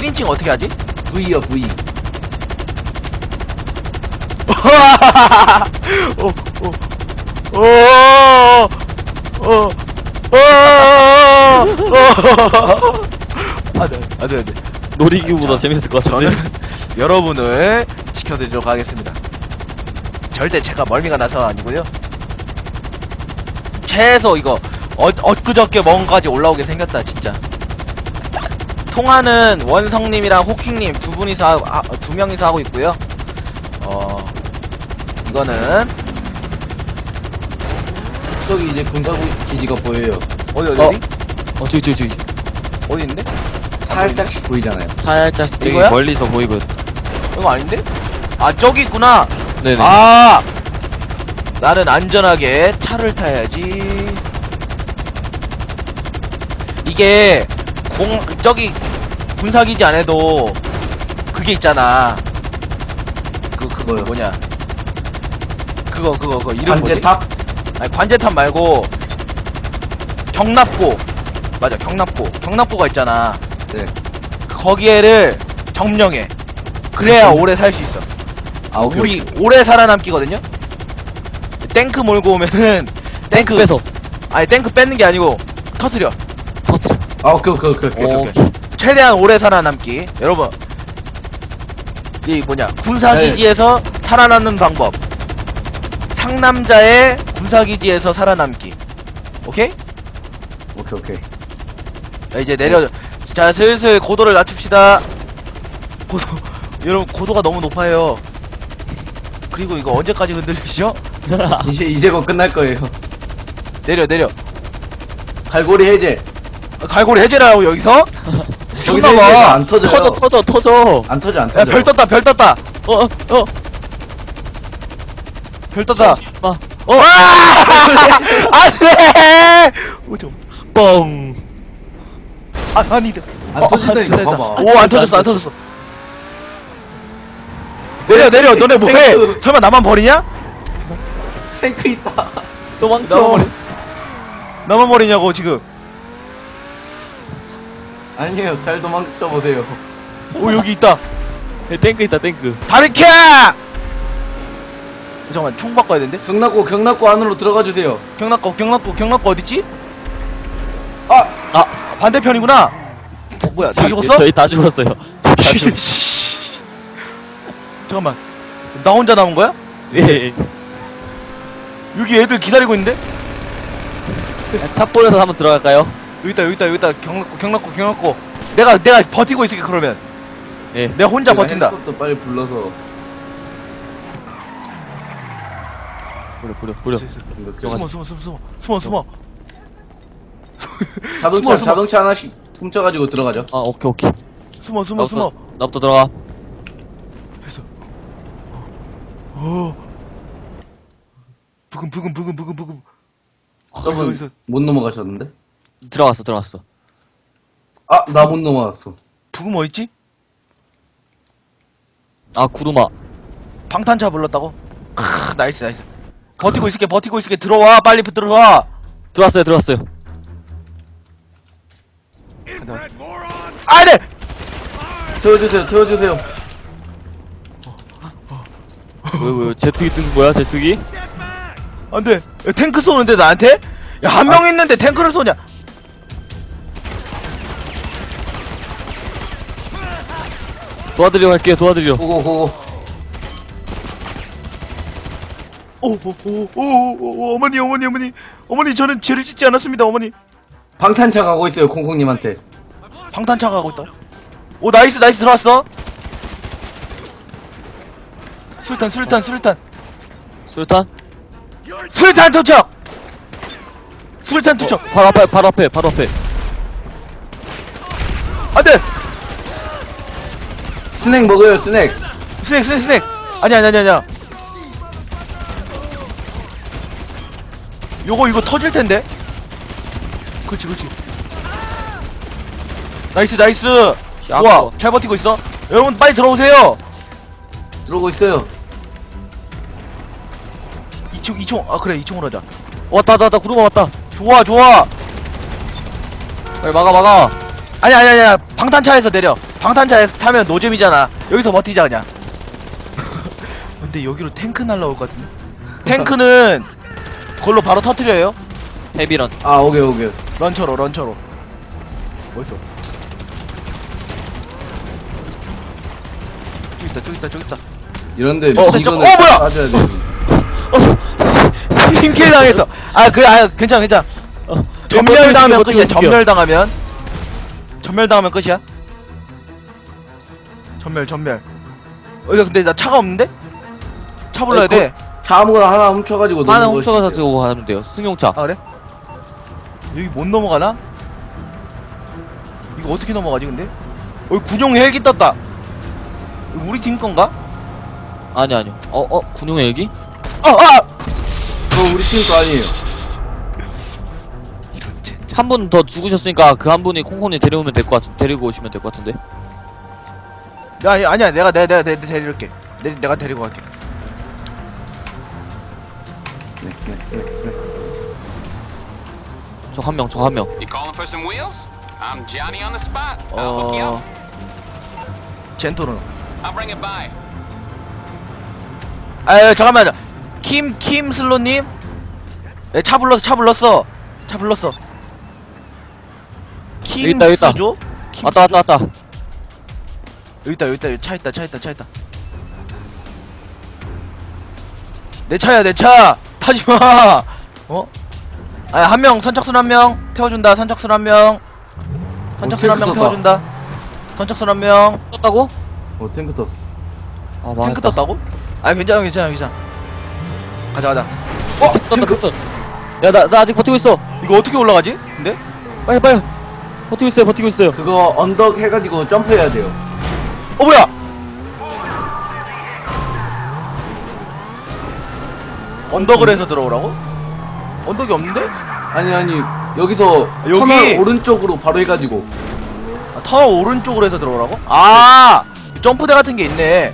1인칭 어떻게 하지? V요 V 오, 오, 오, 오, 오, 오, 오. 안 돼, 안 돼, 안 돼. 놀이기구보다 재밌을 것 같은데. 저는 여러분을 지켜드리도록 하겠습니다. 절대 제가 멀미가 나서 아니고요. 최소 이거 어, 엊그저께 뭔가지 올라오게 생겼다 진짜. 통화는 원성님이랑 호킹님 두 분이서 하, 아, 두 명이서 하고 있고요. 어 이거는 저기 이제 군사구 기지가 보여요 어디 어디 어. 어디 어, 저기, 저기, 저기. 어디 있는데? 살짝씩 보이잖아요 살짝 되게 이거야? 멀리서 보이거든. 이거 아닌데? 아 저기 있구나. 네네. 아 나는 안전하게 차를 타야지 이게 공 저기 군사기지 안에도 그게 있잖아 그 그거 뭐요? 뭐냐 그거 그거 그거 이름 뭐지? 관제탑 아니 관제탑 말고 경납고 맞아 경납고 경납고가 있잖아 네 거기에를 점령해 그래야 오래 살 수 있어 아 오케이 우리 오래 살아남기거든요. 탱크 몰고 오면은 탱크 빼서. 아니 탱크 뺏는 게 아니고 터트려. 터트려. 아 오케이 오케이 오케이 오케이 오케이, 오케이. 최대한 오래 살아남기. 여러분 이 뭐냐 군사기지에서 살아남는 방법. 상남자의 군사기지에서 살아남기. 오케이? 오케이 오케이 자, 이제 내려. 자 슬슬 고도를 낮춥시다. 고도 여러분 고도가 너무 높아요. 그리고 이거 언제까지 흔들리시죠? 이제 이제 곧 끝날 거예요 내려 내려. 갈고리 해제 갈고리 해제라고 여기서? 여기서. 해제가 안 터져요 터져, 터져, 터져. 안 터져 안 야, 터져 별 떴다, 별 떴다. 어, 어, 어. 별 떴다. 마. 어! 안 돼! 오죠. 뻥. 아, 아니다. 안 어, 터진다니까 진짜, 봐봐 오, 안 터졌어, 안 터졌어. 내려, 내려, 너네 뭐해? 설마 나만 버리냐? 탱크 있다 도망쳐. 나만 버리냐고, 지금. 아니에요 잘 도망쳐 보세요 오, 여기 있다. 네, 탱크 있다, 탱크. 다르켜! 잠깐만, 총 바꿔야 되는데? 경락고 경락고 안으로 들어가 주세요 경락고, 경락고, 경락고 어딨지? 아 아, 반대편이구나. 어, 뭐야, 다 죽었어? 저희 다 죽었어요. 저희 다 죽- 잠깐만. 나 혼자 남은 거야? 예. 여기 애들 기다리고 있는데? 찹볼에서 한번 들어갈까요? 여기 있다, 여기 있다, 여기 있다. 경락고, 경락고, 경락고. 내가, 내가 버티고 있을게, 그러면. 예. 내가 혼자 버틴다. 헬리콥터 빨리 불러서 뿌려, 뿌려, 뿌려. 있어, 있어. 이거 그- 숨어, 숨어, 숨어, 숨어, 숨어, 숨어. 자동차 숨어, 숨어. 자동차 하나씩 훔쳐가지고 들어가죠 아, 오케이, 오케이. 숨어, 숨어, 숨어. 나부터, 나부터 들어가. 됐어. 오. 부금, 부금, 부금, 부금, 부금. 어디서, 어디서. 못 넘어가셨는데 들어갔어, 들어갔어. 아 나 못 넘어갔어 부금 어딨지? 아, 구루마. 방탄차 불렀다고? 크, 나이스, 나이스. 버티고 있을게, 버티고 있을게. 들어와, 빨리 들어와. 들어왔어요, 들어왔어요. 아, 네! 태워주세요 태워주세요 왜, 왜, 제트기 뜬 거야, 제트기? 안 돼. 야, 탱크 쏘는데, 나한테? 야, 한 명 있는데 탱크를 쏘냐? 도와드리러 갈게요, 도와드리러. 고고고고 오, 오, 오, 오, 오, 오, 어머니, 어머니, 어머니. 어머니, 저는 죄를 짓지 않았습니다, 어머니. 방탄차 가고 있어요 콩콩님한테 방탄차 가고 있다. 오, 나이스, 나이스, 들어왔어. 술탄, 술탄, 술탄. 술탄? 술탄 투척! 술탄 투척! 바로 앞에, 바로 앞에, 바로 앞에. 안 돼! 스낵 먹어요 스낵 스낵, 스낵, 스낵! 아니야, 아니야, 아니야, 아니야. 요거, 이거 터질 텐데? 그렇지, 그렇지. 나이스, 나이스! 좋아, 샤프. 잘 버티고 있어. 여러분, 빨리 들어오세요! 들어오고 있어요 2총, 2총, 아, 그래, 2총으로 하자. 왔다, 왔다, 왔다, 구루마 왔다. 좋아, 좋아! 빨리 막아, 막아. 아니야, 아니야, 아니야. 방탄차에서 내려. 방탄차에서 타면 노잼이잖아. 여기서 버티자 그냥. 근데 여기로 탱크 날라올 것 같은데. 탱크는 그걸로 바로 터트려요. 헤비런. 아 오케이 오케이 런처로 런처로. 어딨어? 저기 있다 저기 있다 저기 있다. 이런데 어, 이거는 저- 어, 뭐야! 빠져야 돼 팀킬 당했어. 아 그래 아 괜찮아 괜찮아. 전멸 당하면 끝이야. 전멸 당하면. 전멸 당하면 끝이야. 전멸 전멸. 어 야, 근데 나 차가 없는데? 차 불러야 아니, 돼. 차 아무거나 하나 훔쳐가지고 하나 훔쳐가서 들고 가면 돼요. 승용차. 아 그래? 여기 못 넘어가나? 이거 어떻게 넘어가지 근데? 어 군용 헬기 떴다. 이거 우리 팀 건가? 아니 아니요. 어 어 군용 헬기? 아 아! 그거 우리 팀 거 아니에요 이런 젠장. 한 분 더 죽으셨으니까 그 한 분이 콩콩님 데려오면 될 것 같은. 데리고 오시면 될 것 같은데. 야 아니, 아니야 내가 내가 내가, 내가 데릴게. 내, 내가 데리고 갈게. 스낵 스낵 스낵 스낵 저 한 명, 저 한 명. You calling for some wheels? I'm Johnny on the spot. I'll hook you 어 up. 젠토르. I'll bring it by. 아 잠깐만 킴킴 슬로님 네, 차 불렀어 차 불렀어 차 불렀어 여기 있다, 여기 있다. 킴스죠? 왔다 왔다 왔다. 여기 있다 여기 있다 여기 차 있다 차 있다 차 있다 내 차야 내 차 타지마 어? 아 한 명 선착순 한 명 태워준다 선착순 한명 선착순 어, 한명 탱크 태워준다 선착순 한명 떴다고? 어 탱크 떴어 아 탱크 망했다. 떴다고? 아 괜찮아 괜찮아 괜찮아 가자 가자 어 탱크 떴다. 야나 나 아직 버티고 있어. 이거 어떻게 올라가지? 근데? 빨리 빨리. 버티고 있어요 버티고 있어요. 그거 언덕 해가지고 점프해야 돼요 어 뭐야? 언덕을 해서 들어오라고? 언덕이 없는데? 아니 아니 여기서 여기! 터널 오른쪽으로 바로 해가지고 아, 터널 오른쪽으로 해서 들어오라고? 아 점프대 같은 게 있네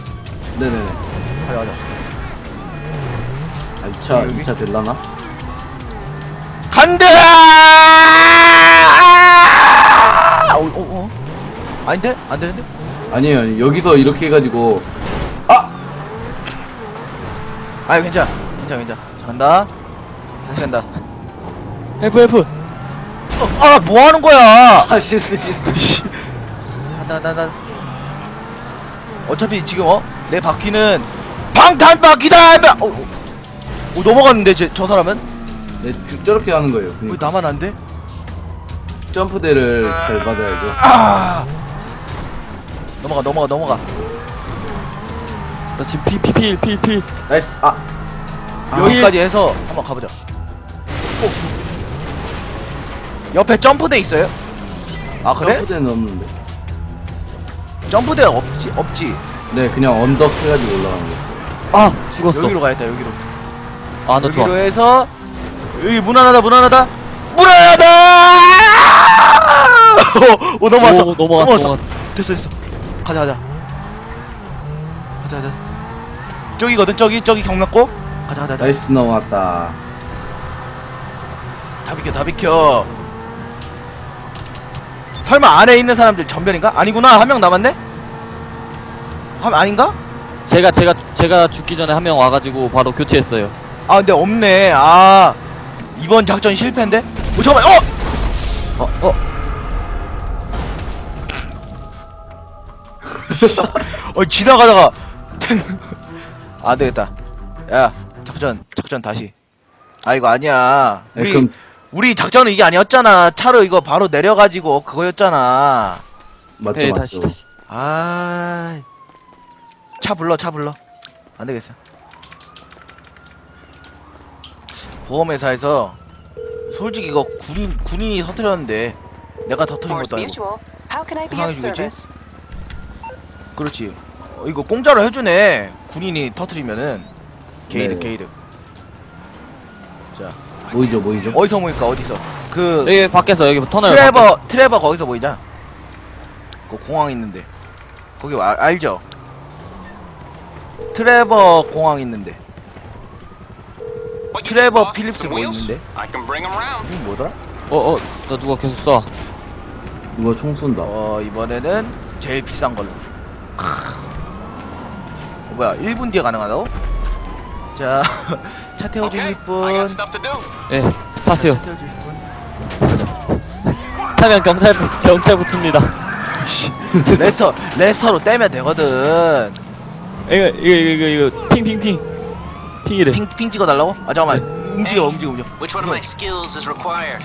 네네네 가자 가자 아, 이차 여기? 이차 될라나? 간다! 어, 어, 어? 아닌데? 안 되는데? 아니에요 아니 여기서 이렇게 해가지고. 아! 아 괜찮아. 괜찮아 괜찮아. 자 간다. 다시 간다. 헬프 헬프. 어, 아 뭐하는 거야? 아 실수 실수. 간다 간다 간다. 어차피 지금 어? 내 바퀴는 방탄 바퀴다! 어, 어, 어 넘어갔는데 제, 저 사람은? 네 그- 저렇게 하는 거예요 왜 그러니까 나만 안 돼? 점프대를 잘 받아야죠. 아 넘어가 넘어가 넘어가 나 지금 피피필필필. 나이스 아 여기까지 해서 한번 가보자 어. 옆에 점프대 있어요? 아 그래? 점프대는 없는데 점프대가 없지 없지 네 그냥 언덕 해가지고 올라가는 거 아 죽었어. 여기로 가야겠다 여기로 아너 좋아. 여기로 해서 여기 무난하다 무난하다 무난하다 오, 오 넘어왔어 오, 넘어갔어 넘어갔어. 됐어 됐어 가자 가자 가자 가자 저기거든 저기 저기 경락고 가자 가자 가자 나이스 넘어왔다 다 비켜 다 비켜 설마 안에 있는 사람들 전멸인가? 아니구나 한 명 남았네? 한 아닌가? 제가 제가 제가 죽기 전에 한 명 와가지고 바로 교체했어요. 아 근데 없네 아 이번 작전 실패인데? 어 잠깐만 어! 어 어. 어 지나가다가 탱 안되겠다 야 작전 작전 다시 아 이거 아니야 네, 우리 그럼 우리 작전은 이게 아니었잖아 차로 이거 바로 내려가지고 그거였잖아 맞죠 네 맞죠 다시 다시. 아, 차 불러, 차 불러. 안 되겠어. 보험회사에서 솔직히 이거 군인 군인이 터뜨렸는데 내가 터뜨린 Force 것도 아니고. Mutual. How can I be of 구상해주겠지? service? 그렇지. 어, 이거 공짜로 해주네. 군인이 터뜨리면은 게이드, 네. 게이드. 자, 모이죠 모이죠 어디서 모일까? 어디서? 그 여기 밖에서 여기 터널. 밖에. 트레버, 트레버 거기서 모이자. 그 공항 있는데. 거기 알, 알죠? 트레버 공항 있는데. 트레버? 필립스 뭐? 있는데? 이거 뭐더라? 어어 나 누가 계속 쏴. 누가 총 쏜다 어, 이번에는 제일 비싼 걸로. 뭐야, 1분 뒤에 가능하다고? 자, 차 태워주실 분. 예, 타세요. 차 태워주실 분. 타면 경찰, 경찰 붙습니다. 씨, 레서, 레서로 떼면 되거든. 이거, 이거, 이거, 이거, 이거, 핑, 핑, 핑. 핑이래. 핑, 핑 찍어달라고? 아, 잠깐만. 움직여, 움직여, 움직여. Which one of my skills is required?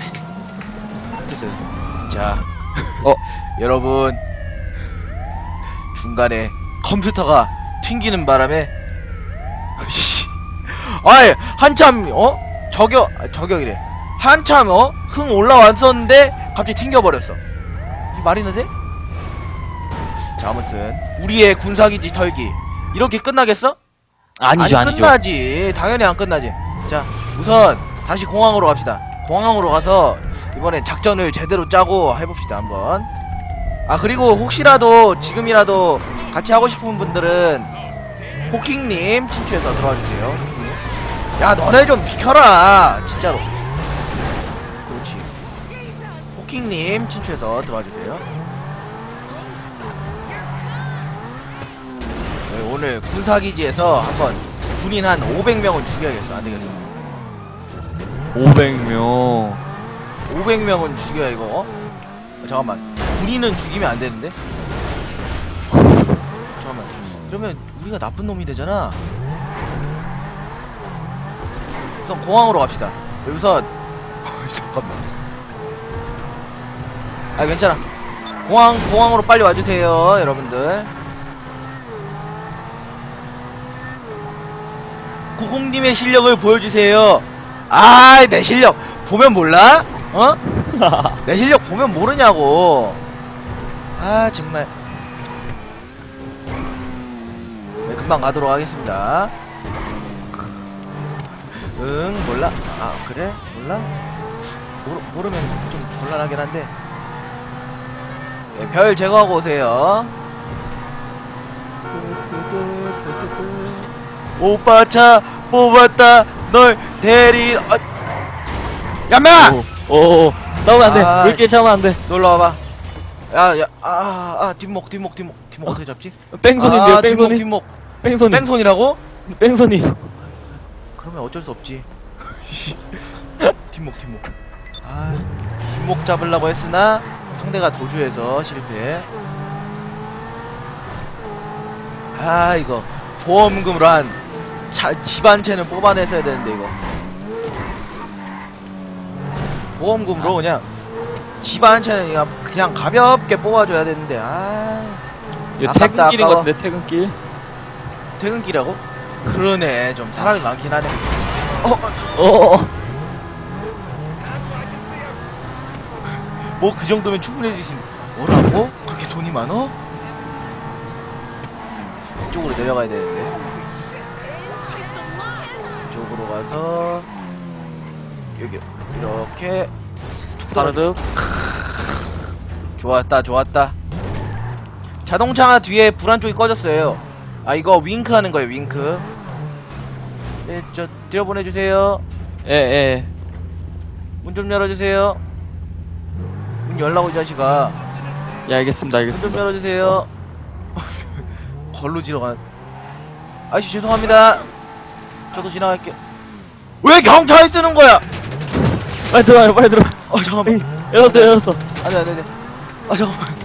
됐어, 됐어. 자. 어. 여러분. 중간에 컴퓨터가 튕기는 바람에. 씨. 아이, 한참, 어? 저격, 아, 저격이래. 한참, 어? 흥 올라왔었는데, 갑자기 튕겨버렸어. 이게 말이나 돼? 자, 아무튼. 우리의 군사기지 털기. 이렇게 끝나겠어? 아니죠, 아니, 아니죠. 끝나지. 당연히 안 끝나지. 자, 우선 다시 공항으로 갑시다. 공항으로 가서 이번엔 작전을 제대로 짜고 해봅시다 한번. 아 그리고 혹시라도 지금이라도 같이 하고 싶은 분들은 호킹님 친추해서 들어와 주세요. 야 너네 좀 비켜라 진짜로. 그렇지. 호킹님 친추해서 들어와 주세요. 네, 오늘 군사기지에서 한번 군인 한 500명은 죽여야겠어. 안 되겠어. 500명. 500명은 죽여야 이거. 어? 어, 잠깐만. 군인은 죽이면 안 되는데? 잠깐만. 그러면 우리가 나쁜 놈이 되잖아. 우선 공항으로 갑시다. 우선 잠깐만. 아 괜찮아. 공항 공항으로 빨리 와주세요, 여러분들. 고공님의 실력을 보여주세요. 아, 내 실력 보면 몰라? 어? 내 실력 보면 모르냐고. 아, 정말. 네, 금방 가도록 하겠습니다. 응, 몰라? 아, 그래? 몰라? 모르, 모르면 좀 곤란하긴 한데. 네, 별 제거하고 오세요. 오빠 차 뽑았다. 널 데리러. 어. 야마! 오, 오, 오. 싸우면 안 돼. 아. 우리끼리 싸우면 안 돼. 놀러 와봐. 야, 야, 아, 아, 뒷목, 뒷목, 뒷목, 뒷목 어떻게 잡지? 뺑손인데요, 아, 뺑손이. 뒷목, 뺑손 이. 뒷목. 뺑손이라고? 뺑손이. 그러면 어쩔 수 없지. 뒷목, 뒷목. 아, 뒷목 잡으려고 했으나 상대가 도주해서 실패. 아, 이거 보험금으로 한 차, 집한 채는 뽑아냈어야 되는데 이거. 보험금으로 그냥 집 한 채는 그냥, 그냥 가볍게 뽑아줘야 되는데 아 이거 아깝다, 퇴근길인 것 아까워. 같은데, 퇴근길. 퇴근길이라고? 그러네 좀 사람이 많긴 하네. 어, 어, 어, 어. 뭐 그 정도면 충분해지신 뭐라고? 그렇게 돈이 많어? 이쪽으로 내려가야 되는데 이쪽으로 가서 여기 이렇게 사르륵. 좋았다 좋았다 자동차 뒤에 불 한쪽이 꺼졌어요 아 이거 윙크 하는 거예요 윙크. 네, 저 들여 보내주세요. 예, 예. 문 좀 열어주세요. 문 열라고 이 자식아. 예, 알겠습니다, 문 좀 알겠습니다. 열어주세요. 걸로 지러간 아저씨 죄송합니다. 저도 지나갈게요. 왜 경찰이 쓰는 거야? 빨리 들어와요, 빨리 들어와. 어 잠깐만. 열었어, 열었어. 안돼 안돼 안돼 아 잠깐만.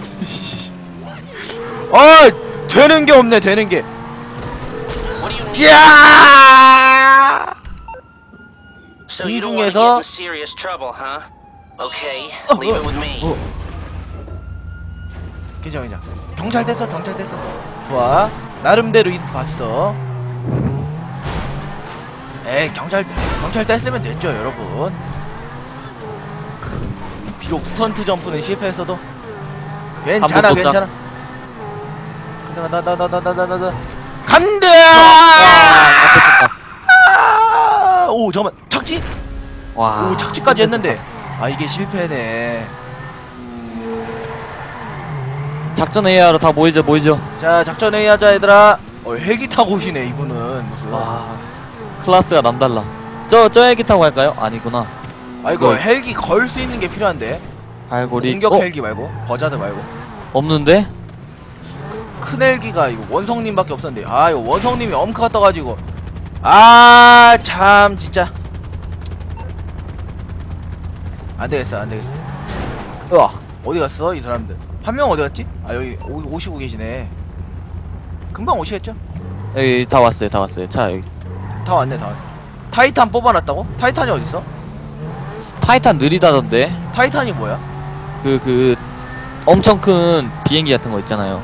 아 되는 게 없네 되는 게? 이야! 공중에서-. 괜찮아 괜찮아 경찰 됐어 경찰 됐어. 좋아. 나름대로 이득 봤어. 에이 경찰 경찰 뗐으면 됐죠 여러분. 비록 스턴트 점프는 실패했어도. 괜찮아 괜찮아 나가 나가 나가 나가 나가 나가 간다! 아, 오 잠깐만. 착지? 와, 오 착지까지 했는데. 아 이게 실패네. 작전 AR로 다 모이죠 모이죠. 자 작전 AR자 얘들아, 어 헬기 타고 오시네 이분은. 무슨. 와 클래스가 남달라. 저, 저 헬기 타고 갈까요? 아니구나. 아이고 헬기 걸 수 있는 게 필요한데. 알고리 공격 어? 헬기 말고 버자드 말고. 없는데? 큰 헬기가 이거 원성님밖에 없었는데 아 이거 원성님이 엄카가 떠가지고 아 참 진짜 안되겠어 안되겠어 으아. 어디 갔어 이 사람들 한 명 어디 갔지? 아 여기 오, 오시고 계시네 금방 오시겠죠? 여기 다 왔어요, 다 왔어요. 차 여기. 다 왔네 다 왔네 타이탄 뽑아놨다고? 타이탄이 어딨어? 타이탄 느리다던데. 타이탄이 뭐야? 그, 그, 엄청 큰 비행기 같은 거 있잖아요.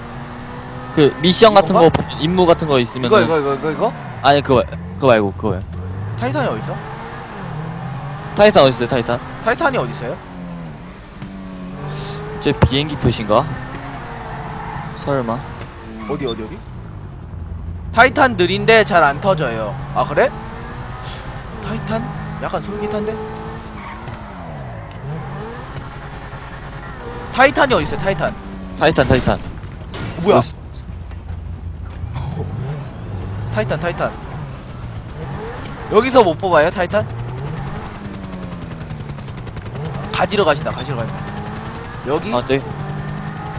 그, 미션 같은 거, 보면 임무 같은 거 있으면. 이거 이거 이거 이거 이거? 아니, 그거, 그거 말고, 그거요. 타이탄이 어딨어? 타이탄 어딨어요, 타이탄? 타이탄이 어딨어요? 저 비행기 표시인가? 설마? 어디 어디 어디? 타이탄 느린데 잘 안 터져요. 아 그래? 타이탄? 약간 솔깃한데? 타이탄이 어디 있어? 타이탄? 타이탄, 타이탄. 어, 뭐야어? 타이탄 타이탄. 여기서 못 뽑아요 타이탄? 가지러 가신다 가지러 가신다. 여기? 아, 네.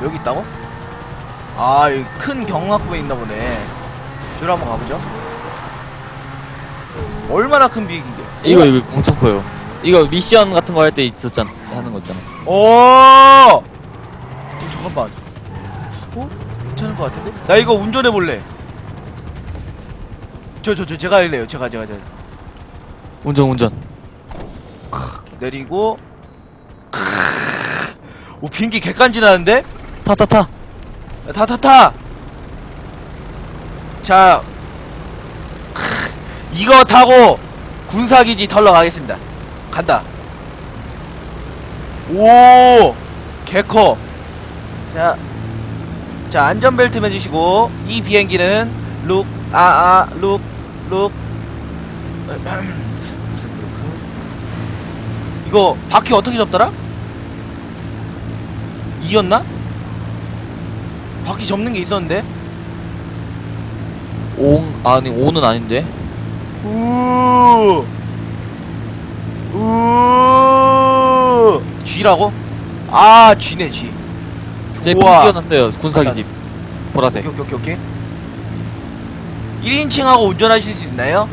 여기 있다고? 아, 여기 큰 경락부에 있나 보네. 저리 한번 가보죠. 얼마나 큰 비행기인데? 이거, 이거 엄청 커요. 이거 미션 같은 거 할 때 있었잖아. 하는 거 있잖아. 오! 어, 잠깐만. 어? 괜찮은 것 같은데? 나 이거 운전해 볼래. 저, 저, 저, 제가 할래요. 제가, 제가, 제가. 운전, 운전. 내리고. 오, 비행기 개간지 나는데? 타, 타, 타. 타, 타, 타! 자, 이거 타고 군사기지 털러 가겠습니다. 간다. 오! 개커. 자, 자, 안전벨트 매주시고, 이 비행기는, 룩, 아, 아, 룩, 룩. 이거, 바퀴 어떻게 접더라? 이였나? 바퀴 접는 게 있었는데? 오, 아니, 오는 아닌데. 우. 우. 쥐라고? 아, 쥐네, 쥐. 저희 우와. 뽕 띄워놨어요. 군사기집. 보라색. 오케이, 오케이, 오케이. 1인칭하고 운전하실 수 있나요?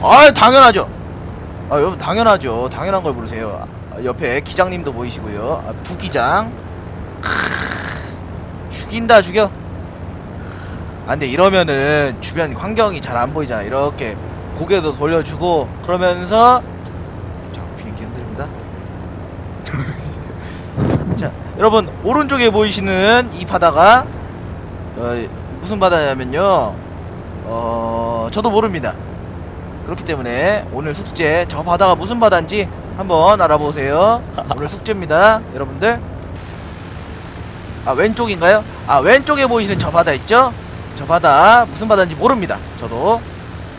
아, 당연하죠. 아, 여러분, 당연하죠. 당연한 걸 부르세요. 아, 옆에 기장님도 보이시고요. 아, 부기장. 죽인다, 죽여. 아, 근데 이러면은 주변 환경이 잘 안 보이잖아. 이렇게 고개도 돌려주고, 그러면서, 자, 비행기 흔들립니다. 자, 여러분, 오른쪽에 보이시는 이 바다가, 어, 무슨 바다냐면요, 어, 저도 모릅니다. 그렇기 때문에 오늘 숙제, 저 바다가 무슨 바다인지 한번 알아보세요. 오늘 숙제입니다, 여러분들. 아, 왼쪽인가요? 아, 왼쪽에 보이시는 저 바다 있죠? 저 바다, 무슨 바다인지 모릅니다. 저도.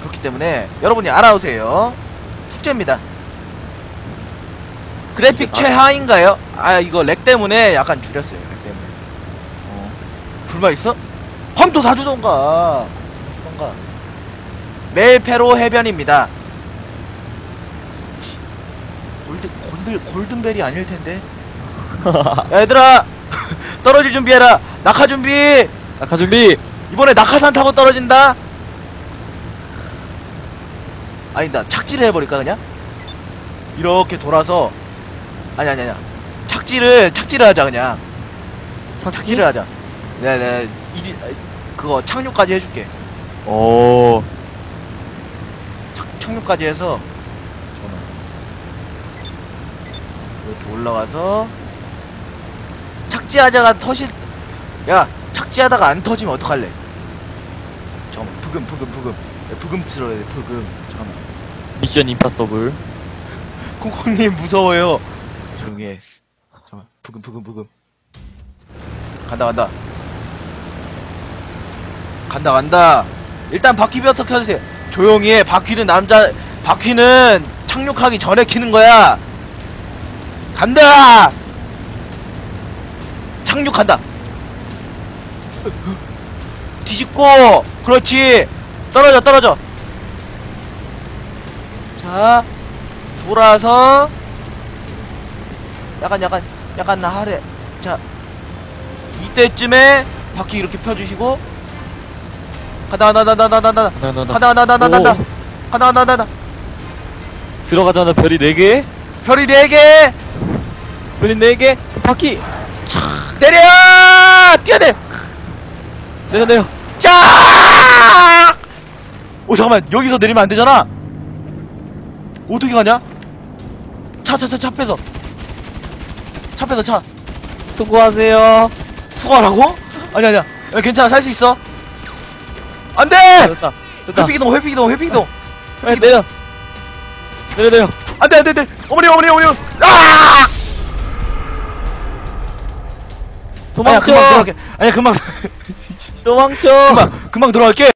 그렇기 때문에 여러분이 알아오세요. 숙제입니다. 그래픽 최하인가요? 아, 이거 렉 때문에 약간 줄였어요, 렉 때문에. 어. 불만 있어? 컴퓨터 사주던가. 사주던가. 멜페로 해변입니다. 골드, 골드, 골든벨이 아닐 텐데. 야, 얘들아! 떨어질 준비해라! 낙하 준비! 낙하 준비! 이번에 낙하산 타고 떨어진다? 아니다, 착지를 해버릴까, 그냥? 이렇게 돌아서. 아니, 아니, 아니. 착지를, 착지를 하자, 그냥. 착지 를 하자. 네네. 이리, 아, 그거 착륙까지 해줄게. 오. 착, 착륙까지 해서. 잠깐만. 이렇게 올라가서. 착지하다가 터실, 야, 착지하다가 안 터지면 어떡할래? 잠깐만, 부금, 부금, 부금. 야, 부금 들어야 돼, 부금. 잠깐만. 미션 임파서블. 콩콩님 무서워요. 조용히 해. 잠깐만, 부금, 부금, 부금. 간다, 간다. 간다, 간다. 일단 바퀴부터 켜주세요. 조용히 해. 바퀴는 남자, 바퀴는 착륙하기 전에 키는 거야. 간다! 착륙한다. 뒤집고, 그렇지. 떨어져, 떨어져. 자, 돌아서, 약간, 약간, 약간 하래. 자, 이때쯤에 바퀴 이렇게 펴주시고, 하나 하나 하나 하나 하나. 하나 하나, 하나, 하나. 하나 하나 하나 하나 오. 하나 하나 들어가자마자 별이 4개? 별이 네개. 별이 4개? 바퀴. 때려! 뛰어내 내려 내려. 자! 오 잠깐만. 여기서 내리면 안 되잖아. 어떻게 가냐? 차 차 차 차 빼서. 차 빼서 차. 수고하세요. 수고하라고? 아니 아니야. 야, 괜찮아. 살 수 있어. 안돼! 됐다. 됐다. 회피기동 회피기동 회피기동. 빨리 내려. 내려 내려. 안돼 안돼 안돼. 어머니 어머니 어머니. 아! 아니야 도망쳐 금방 들어갈게. 아니야 금방. 도망쳐. 금방 금방 들어갈게.